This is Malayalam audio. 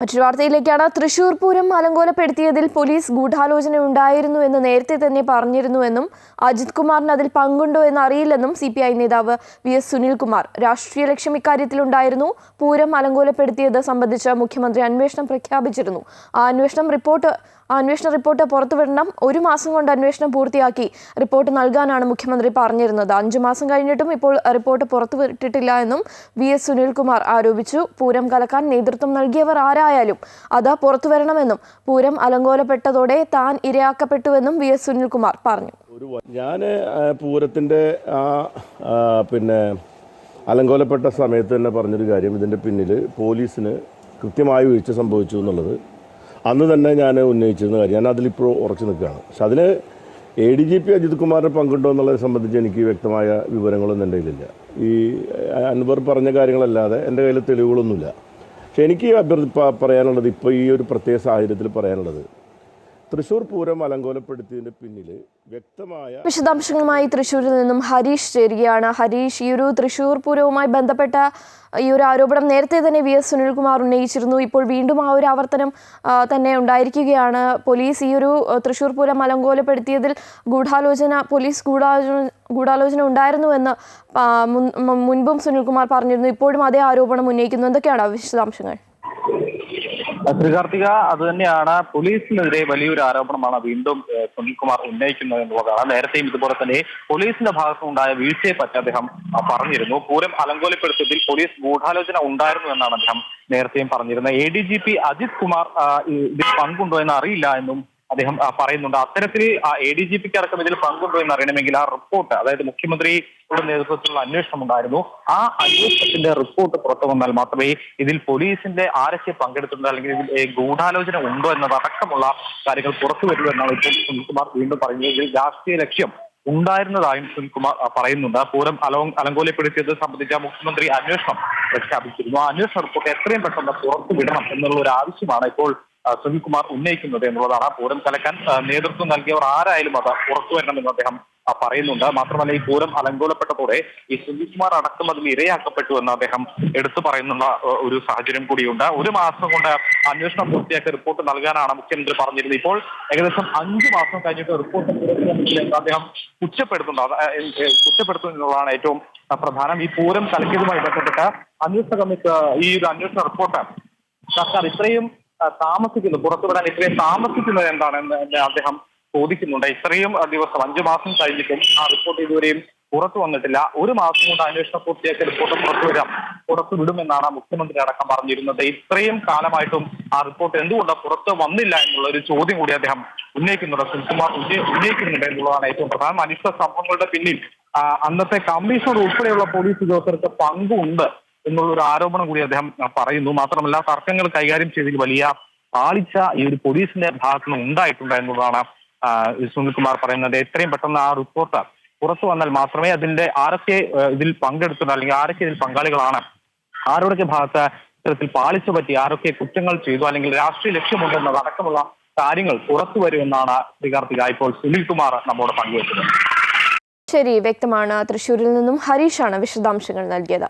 മറ്റൊരു വാർത്തയിലേക്കാണ്. തൃശൂർ പൂരം അലങ്കോലപ്പെടുത്തിയതിൽ പോലീസ് ഗൂഢാലോചന ഉണ്ടായിരുന്നു എന്ന് നേരത്തെ തന്നെ പറഞ്ഞിരുന്നുവെന്നും അജിത് കുമാറിന് അതിൽ പങ്കുണ്ടോ എന്ന് അറിയില്ലെന്നും സി പി ഐ നേതാവ് വി എസ് സുനിൽകുമാർ രാഷ്ട്രീയ ലക്ഷ്യം ഇക്കാര്യത്തിലുണ്ടായിരുന്നു. പൂരം അലങ്കോലപ്പെടുത്തിയത് സംബന്ധിച്ച് മുഖ്യമന്ത്രി അന്വേഷണം പ്രഖ്യാപിച്ചിരുന്നു. ആ അന്വേഷണം റിപ്പോർട്ട് അന്വേഷണ റിപ്പോർട്ട് പുറത്തുവിടണം. ഒരു മാസം കൊണ്ട് അന്വേഷണം പൂർത്തിയാക്കി റിപ്പോർട്ട് നൽകാനാണ് മുഖ്യമന്ത്രി പറഞ്ഞിരുന്നത്. അഞ്ചു മാസം കഴിഞ്ഞിട്ടും ഇപ്പോൾ റിപ്പോർട്ട് പുറത്തുവിട്ടിട്ടില്ല എന്നും വി എസ് സുനിൽകുമാർ ആരോപിച്ചു. പൂരം കലക്കാൻ നേതൃത്വം നൽകിയവർ ആരായാലും അത് പുറത്തുവരണമെന്നും പൂരം അലങ്കോലപ്പെട്ടതോടെ താൻ ഇരയാക്കപ്പെട്ടുവെന്നും വി എസ് സുനിൽകുമാർ പറഞ്ഞു. ഞാൻ പൂരത്തിന്റെ ആ പിന്നെ അലങ്കോലപ്പെട്ട സമയത്ത് തന്നെ പറഞ്ഞൊരു കാര്യം ഇതിന്റെ പിന്നിൽ പോലീസിന് കൃത്യമായ വീഴ്ച സംഭവിച്ചു എന്നുള്ളത് അന്ന് തന്നെ ഞാൻ ഉന്നയിച്ചിരുന്ന കാര്യം. ഞാൻ അതിലിപ്പോൾ ഉറച്ചു നിൽക്കുകയാണ്. പക്ഷെ അതിൽ A D G P Ajith കുമാറിന്റെ പങ്കുണ്ടോ എന്നുള്ളതിനെ സംബന്ധിച്ച് എനിക്ക് വ്യക്തമായ വിവരങ്ങളൊന്നും എന്റെ കയ്യിലില്ല. ഈ അൻവർ പറഞ്ഞ കാര്യങ്ങളല്ലാതെ എന്റെ കയ്യിൽ തെളിവുകളൊന്നുമില്ല. പക്ഷെ എനിക്ക് അഭ്യർത്ഥി പറയാനുള്ളത് ഇപ്പോൾ ഈ ഒരു പ്രത്യേക സാഹചര്യത്തിൽ പറയാനുള്ളത് തൃശ്ശൂർ പൂരം അലങ്കോലപ്പെടുത്തിയതിന്റെ പിന്നിൽ വ്യക്തമായ വിശദാംശങ്ങളുമായി തൃശ്ശൂരിൽ നിന്നും ഹരീഷ് ചേരുകയാണ്. ഹരീഷ് ഈ ഒരു തൃശൂർ പൂരവുമായി ബന്ധപ്പെട്ട ഈ ഒരു ആരോപണം നേരത്തെ തന്നെ വി എസ് സുനിൽകുമാർ ഉന്നയിച്ചിരുന്നു. ഇപ്പോൾ വീണ്ടും ആ ഒരു ആവർത്തനം തന്നെ ഉണ്ടായിരിക്കുകയാണ്. പോലീസ് ഈ ഒരു തൃശൂർ പൂരം അലങ്കോലപ്പെടുത്തിയതിൽ ഗൂഢാലോചന പോലീസ് ഗൂഢാലോചന ഗൂഢാലോചന ഉണ്ടായിരുന്നുവെന്ന് മുൻപും സുനിൽകുമാർ പറഞ്ഞിരുന്നു. ഇപ്പോഴും അതേ ആരോപണം ഉന്നയിക്കുന്നു. എന്തൊക്കെയാണ് വിശദാംശങ്ങൾ? ശ്രീകാർത്തിക അത് തന്നെയാണ്. പോലീസിനെതിരെ വലിയൊരു ആരോപണമാണ് വീണ്ടും സുനിൽകുമാർ ഉന്നയിക്കുന്നത് എന്നുള്ളതാണ്. നേരത്തെയും ഇതുപോലെ തന്നെ പോലീസിന്റെ ഭാഗത്തുനിന്നുണ്ടായ വീഴ്ചയെ പറ്റി അദ്ദേഹം പറഞ്ഞിരുന്നു. പൂരം അലങ്കോലപ്പെടുത്തിയതിൽ പോലീസ് ഗൂഢാലോചന ഉണ്ടായിരുന്നു എന്നാണ് അദ്ദേഹം നേരത്തെയും പറഞ്ഞിരുന്നത്. A D G P Ajith Kumar ഇതിൽ പങ്കുണ്ടോ എന്ന് അറിയില്ല എന്നും അദ്ദേഹം പറയുന്നുണ്ട്. അത്തരത്തിൽ എ ഡി ജി പിക്ക് അടക്കം ഇതിൽ പങ്കുണ്ടോ എന്ന് അറിയണമെങ്കിൽ ആ റിപ്പോർട്ട് അതായത് മുഖ്യമന്ത്രിയുടെ നേതൃത്വത്തിലുള്ള അന്വേഷണം ഉണ്ടായിരുന്നു. ആ അന്വേഷണത്തിന്റെ റിപ്പോർട്ട് പുറത്തു വന്നാൽ മാത്രമേ ഇതിൽ പോലീസിന്റെ ആരൊക്കെ പങ്കെടുത്തിട്ടുണ്ട് അല്ലെങ്കിൽ ഇതിൽ ഗൂഢാലോചന ഉണ്ടോ എന്നതടക്കമുള്ള കാര്യങ്ങൾ പുറത്തു വരുമോ എന്നാണ് ഇപ്പോൾ സുനിൽകുമാർ വീണ്ടും പറയുന്നത്. ഇതിൽ രാഷ്ട്രീയ ലക്ഷ്യം ഉണ്ടായിരുന്നതായും സുനിൽകുമാർ പറയുന്നുണ്ട്. പൂരം അലോ അലങ്കോലപ്പെടുത്തിയത് സംബന്ധിച്ച മുഖ്യമന്ത്രി അന്വേഷണം പ്രഖ്യാപിച്ചിരുന്നു. ആ അന്വേഷണ റിപ്പോർട്ട് എത്രയും പെട്ടെന്ന് പുറത്തു വിടണം എന്നുള്ള ഒരു ആവശ്യമാണ് ഇപ്പോൾ സുനിൽകുമാർ ഉന്നയിക്കുന്നത് എന്നുള്ളതാണ് പൂരം കലക്കാൻ നേതൃത്വം നൽകിയവർ ആരായാലും അത് പുറത്തു വരണമെന്ന് അദ്ദേഹം പറയുന്നുണ്ട്. മാത്രമല്ല ഈ പൂരം അലങ്കോലപ്പെട്ടതോടെ ഈ സുനിൽകുമാർ അടക്കം അതിൽ ഇരയാക്കപ്പെട്ടു എന്ന് അദ്ദേഹം എടുത്തു പറയുന്നുള്ള ഒരു സാഹചര്യം കൂടിയുണ്ട്. ഒരു മാസം കൊണ്ട് അന്വേഷണം പൂർത്തിയാക്കി റിപ്പോർട്ട് നൽകാനാണ് മുഖ്യമന്ത്രി പറഞ്ഞിരുന്നത്. ഇപ്പോൾ ഏകദേശം അഞ്ച് മാസം കഴിഞ്ഞിട്ട് റിപ്പോർട്ട് അദ്ദേഹം കുറ്റപ്പെടുത്തുന്നുണ്ട്. കുറ്റപ്പെടുത്തുന്നു എന്നുള്ളതാണ് ഏറ്റവും പ്രധാനം. ഈ പൂരം കലക്കിയതുമായി ബന്ധപ്പെട്ട് അന്വേഷണ കമ്മിറ്റി ഈ ഒരു അന്വേഷണ റിപ്പോർട്ട് സർക്കാർ ഇത്രയും താമസിക്കുന്നു. പുറത്തുവിടാൻ ഇത്രയും താമസിക്കുന്നത് എന്താണെന്ന് അദ്ദേഹം ചോദിക്കുന്നുണ്ട്. ഇത്രയും ദിവസം അഞ്ചു മാസം കഴിഞ്ഞിട്ടും ആ റിപ്പോർട്ട് ഇതുവരെയും പുറത്തു വന്നിട്ടില്ല. ഒരു മാസം കൊണ്ട് അന്വേഷണം പൂർത്തിയാക്കിയ റിപ്പോർട്ട് പുറത്തുവരാം. പുറത്തു വിടുമെന്നാണ് മുഖ്യമന്ത്രി അടക്കം പറഞ്ഞിരുന്നത്. ഇത്രയും കാലമായിട്ടും ആ റിപ്പോർട്ട് എന്തുകൊണ്ട് പുറത്ത് വന്നില്ല എന്നുള്ള ഒരു ചോദ്യം കൂടി അദ്ദേഹം ഉന്നയിക്കുന്നുണ്ട്. സുനിൽകുമാർ ഉന്നയി- ഉന്നയിക്കുന്നുണ്ട് എന്നുള്ളതാണ് ഏറ്റവും പ്രധാനം. അനിഷ്ട സംഭവങ്ങളുടെ പിന്നിൽ അന്നത്തെ കമ്മീഷണർ ഉൾപ്പെടെയുള്ള പോലീസ് ഉദ്യോഗസ്ഥർക്ക് പങ്കുണ്ട്. എന്നുള്ള ഒരു ആരോപണം കൂടി അദ്ദേഹം പറയുന്നു. മാത്രമല്ല തർക്കങ്ങൾ കൈകാര്യം ചെയ്തതിൽ വലിയ പാളിച്ച ഈ ഒരു പോലീസിന്റെ ഭാഗത്തു നിന്ന് ഉണ്ടായിട്ടുണ്ട് ഈ സുനിൽകുമാർ പറയുന്നത്. എത്രയും പെട്ടെന്ന് ആ റിപ്പോർട്ട് പുറത്തു വന്നാൽ മാത്രമേ അതിന്റെ ആരൊക്കെ ഇതിൽ പങ്കെടുത്തുണ്ട് അല്ലെങ്കിൽ ആരൊക്കെ ഇതിൽ പങ്കാളികളാണ് ആരോടൊക്കെ ഭാഗത്ത് ഇത്തരത്തിൽ പാളിച്ച പറ്റി ആരൊക്കെ കുറ്റങ്ങൾ ചെയ്തു അല്ലെങ്കിൽ രാഷ്ട്രീയ ലക്ഷ്യമുണ്ടെന്നത് അടക്കമുള്ള കാര്യങ്ങൾ പുറത്തു വരുമെന്നാണ് ശ്രീകാർത്തിക ഇപ്പോൾ സുനിൽകുമാർ നമ്മോട് പങ്കുവച്ചത് ശരി വ്യക്തമാണ്. തൃശൂരിൽ നിന്നും ഹരീഷാണ് വിശദാംശങ്ങൾ നൽകിയത്.